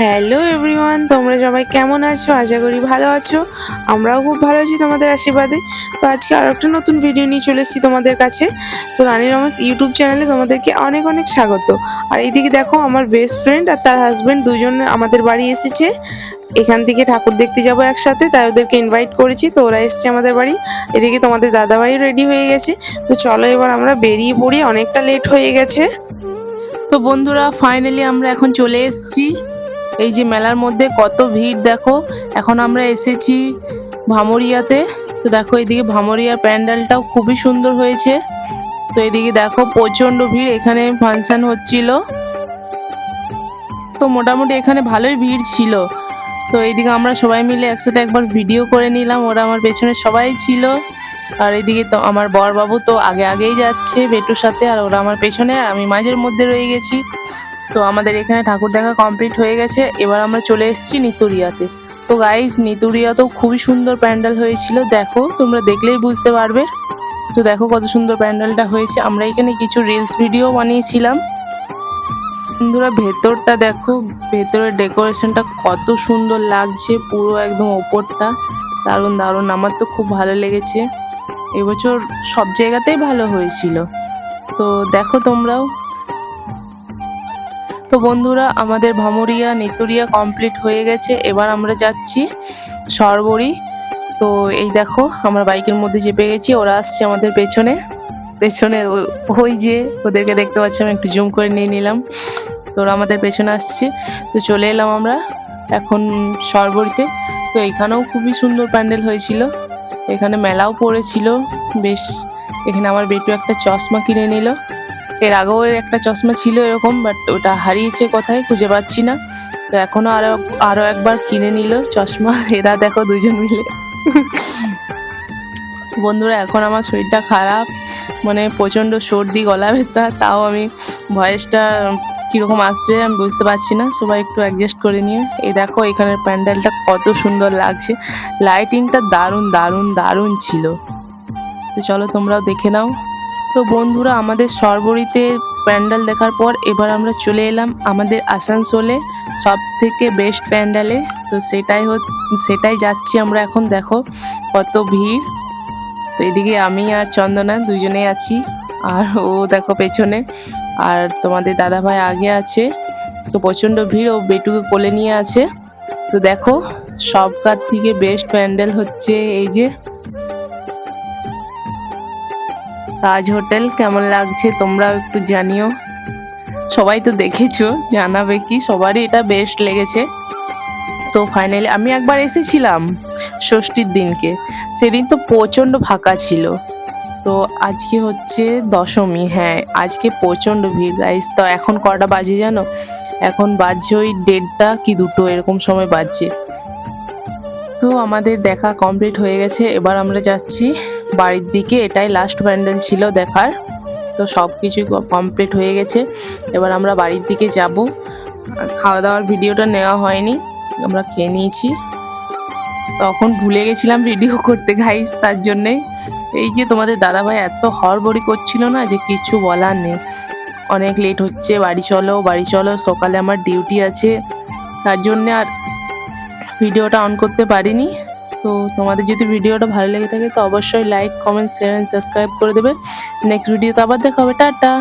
Hello everyone তোমরা সবাই কেমন আছো? আশা করি ভালো আছো। আমরাও খুব ভালো আছি তোমাদের আশীর্বাদে। তো আজকে আরও একটা নতুন ভিডিও নিয়ে চলে এসেছি তোমাদের কাছে। তো রানী রমেশ ইউটিউব চ্যানেলে তোমাদেরকে অনেক অনেক স্বাগত। আর এইদিকে দেখো, আমার বেস্ট ফ্রেন্ড আর তার হাজব্যান্ড দুজন আমাদের বাড়ি এসেছে। এখান থেকে ঠাকুর দেখতে যাব একসাথে, তাই ওদেরকে ইনভাইট করেছি। তো ওরা এসছে আমাদের বাড়ি। এদিকে তোমাদের দাদাভাই রেডি হয়ে গেছে। তো চলো এবার আমরা বেরিয়ে পড়ি। অনেকটা লেট হয়ে গেছে। তো বন্ধুরা ফাইনালি আমরা এখন চলে এসেছি। এই যে মেলার মধ্যে কত ভিড়, দেখো। এখন আমরা এসেছি ভামরিয়াতে। তো দেখো, এদিকে ভামরিয়ার প্যান্ডেলটাও খুবই সুন্দর হয়েছে। তো এদিকে দেখো, প্রচণ্ড ভিড়, এখানে ফাংশন হচ্ছিল। তো মোটামুটি এখানে ভালোই ভিড় ছিল। তো এইদিকে আমরা সবাই মিলে একসাথে একবার ভিডিও করে নিলাম। ওরা আমার পেছনে সবাই ছিল। আর এদিকে তো আমার বরবাবু তো আগে আগেই যাচ্ছে বেটুর সাথে, আর ওরা আমার পেছনে, আর আমি মাঝের মধ্যে রয়ে গেছি। তো আমাদের এখানে ঠাকুর দেখা কমপ্লিট হয়ে গেছে। এবার আমরা চলে এসেছি নিতুরিয়াতে। তো গাইস নিতুরিয়াতেও খুবই সুন্দর প্যান্ডেল হয়েছিল। দেখো, তোমরা দেখলেই বুঝতে পারবে। তো দেখো কত সুন্দর প্যান্ডেলটা হয়েছে। আমরা এখানে কিছু রিলস ভিডিও বানিয়েছিলাম। বন্ধুরা, ভেতরটা দেখো, ভেতরের ডেকোরেশনটা কত সুন্দর লাগছে। পুরো একদম ওপরটা। দারুণ দারুণ। আমার তো খুব ভালো লেগেছে। এবছর সব জায়গাতেই ভালো হয়েছিল। তো দেখো তোমরাও। তো বন্ধুরা, আমাদের ভামুরিয়া নেতুরিয়া কমপ্লিট হয়ে গেছে। এবার আমরা যাচ্ছি সরবরি। তো এই দেখো, আমরা বাইকের মধ্যে চেপে গেছি, ওরা আসছে আমাদের পেছনে। পেছনের ওই- যে, ওদেরকে দেখতে পাচ্ছি, আমি একটু জুম করে নিয়ে নিলাম। তো ওরা আমাদের পেছনে আসছে। তো চলে এলাম আমরা এখন সরবরিতে। তো এখানেও খুবই সুন্দর প্যান্ডেল হয়েছিল। এখানে মেলাও পড়েছিল, বেশ। এখানে আমার বেটু একটা চশমা কিনে নিল। এর আগেও একটা চশমা ছিল এরকম বাট ওটা হারিয়েছে কোথায় খুঁজে পাচ্ছি না। তো এখনও আরও আরও একবার কিনে নিল চশমা। এরা দেখো দুজন মিলে। বন্ধুরা, এখন আমার শরীরটা খারাপ মানে প্রচণ্ড সর্দি, গলা ব্যথা, তাও আমি ভয়েসটা কীরকম আসবে আমি বুঝতে পারছি না। সবাই একটু অ্যাডজাস্ট করে নিয়ে এই দেখো, এখানের প্যান্ডেলটা কত সুন্দর লাগছে। লাইটিংটা দারুণ দারুণ দারুণ ছিল। তো চলো তোমরাও দেখে নাও। তো বন্ধুরা, আমাদের সরবরিতে প্যান্ডেল দেখার পর এবার আমরা চলে এলাম আমাদের আসানসোলে সব থেকে বেস্ট প্যান্ডেলে। তো সেটাই সেটাই যাচ্ছি আমরা এখন, দেখো কত ভিড়। তো এদিকে আমি আর চন্দনা দুজনেই আছি, আর ও দেখো পেছনে, আর তোমাদের দাদা ভাই আগে আছে। তো প্রচণ্ড ভিড়, ও বেটুকে কোলে নিয়ে আছে। তো দেখো, সবকার থেকে বেস্ট প্যান্ডেল হচ্ছে এই যে তাজ হোটেল, কেমন লাগছে তোমরাও একটু জানিও। সবাই তো দেখেছ, জানাবে কি, সবারই এটা বেস্ট লেগেছে। তো ফাইনালি আমি একবার এসেছিলাম ষষ্ঠীর দিনকে। সেদিন তো প্রচণ্ড ফাঁকা ছিল। তো আজকে হচ্ছে দশমী হ্যাঁ আজকে প্রচণ্ড ভিড়। গাইস তো এখন কটা বাজে জানো? এখন বাজছে ওই দেড়টা কি দুটো, এরকম সময় বাজছে। তো আমাদের দেখা কমপ্লিট হয়ে গেছে। এবার আমরা যাচ্ছি বাড়ির দিকে, এটাই লাস্ট প্যান্ডেল ছিল দেখার। তো সব কিছুই কমপ্লিট হয়ে গেছে। এবার আমরা বাড়ির দিকে যাব। আর খাওয়া দাওয়ার ভিডিওটা নেওয়া হয়নি। আমরা খেয়ে নিয়েছি। তখন ভুলে গেছিলাম ভিডিও করতে গাইস তার জন্যে। এই যে তোমাদের দাদাভাই এত হড়বড়ি করছিল না যে কিছু বলার নেই। অনেক লেট হচ্ছে, বাড়ি চলো বাড়ি চলো, সকালে আমার ডিউটি আছে। তার জন্যে আর ভিডিওটা অন করতে পারিনি। তো তোমাদের যদি ভিডিওটা ভালো লেগে থাকে তো অবশ্যই like comment share and subscribe করে দেবে। নেক্সট ভিডিওতে আবার দেখা হবে। টাটা!